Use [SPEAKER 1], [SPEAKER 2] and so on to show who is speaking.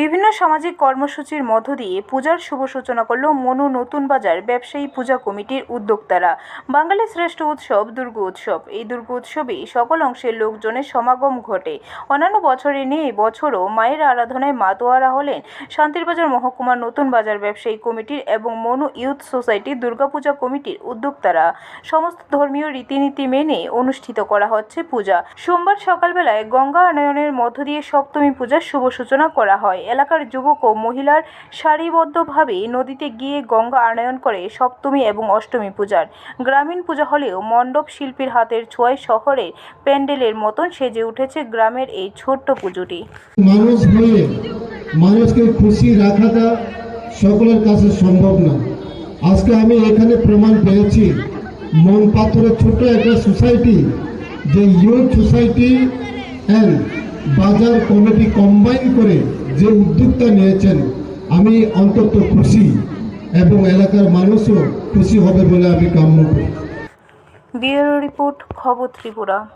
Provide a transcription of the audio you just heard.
[SPEAKER 1] বিভিন্ন সামাজিক কর্মসূচির মধ্য দিয়ে পূজার শুভ সূচনা করল মনু নতুন বাজার ব্যবসায়ী পূজা কমিটির উদ্যোক্তারা। বাঙালির শ্রেষ্ঠ উৎসব দুর্গ উৎসব। এই দুর্গ উৎসবে সকল অংশের লোকজনের সমাগম ঘটে। অন্যান্য বছরে নিয়ে বছরও মায়ের আরাধনায় মাতোয়ারা হলেন শান্তিরবাজার মহকুমার নতুন বাজার ব্যবসায়ী কমিটির এবং মনু ইউথ সোসাইটির দুর্গাপূজা কমিটির উদ্যোক্তারা। সমস্ত ধর্মীয় রীতিনীতি মেনে অনুষ্ঠিত করা হচ্ছে পূজা। সোমবার সকালবেলায় গঙ্গা আনয়নের মধ্য দিয়ে সপ্তমী পূজার শুভ সূচনা করা হয়। এলাকার যুবক ও মহিলার সারিবদ্ধভাবে নদীতে গিয়ে গঙ্গা আনয়ন করে সপ্তমী এবং অষ্টমী পূজার। গ্রামীণ পূজা হলেও মণ্ডপ শিল্পীর হাতের ছোঁয়ায় শহরের প্যান্ডেলের মতন সেজে উঠেছে গ্রামের এই ছোট্ট পুজোটি।
[SPEAKER 2] মানুষ হয়ে মানুষকে খুশি রাখাটা সকলের কাছে সম্ভব না। আজকে আমি এখানে প্রমাণ পেয়েছি, মন পাথরের ছোট্ট একটা সোসাইটি, যে ইউথ সোসাইটি অ্যান্ড বাজার কমিটি কম্বাইন করে যে উদ্যোগটা নিয়েছেন, আমি অন্তত খুশি এবং এলাকার মানুষও খুশি হবে বলে আমি কাম্য করি।
[SPEAKER 1] ব্যুরো রিপোর্ট, খবর ত্রিপুরা।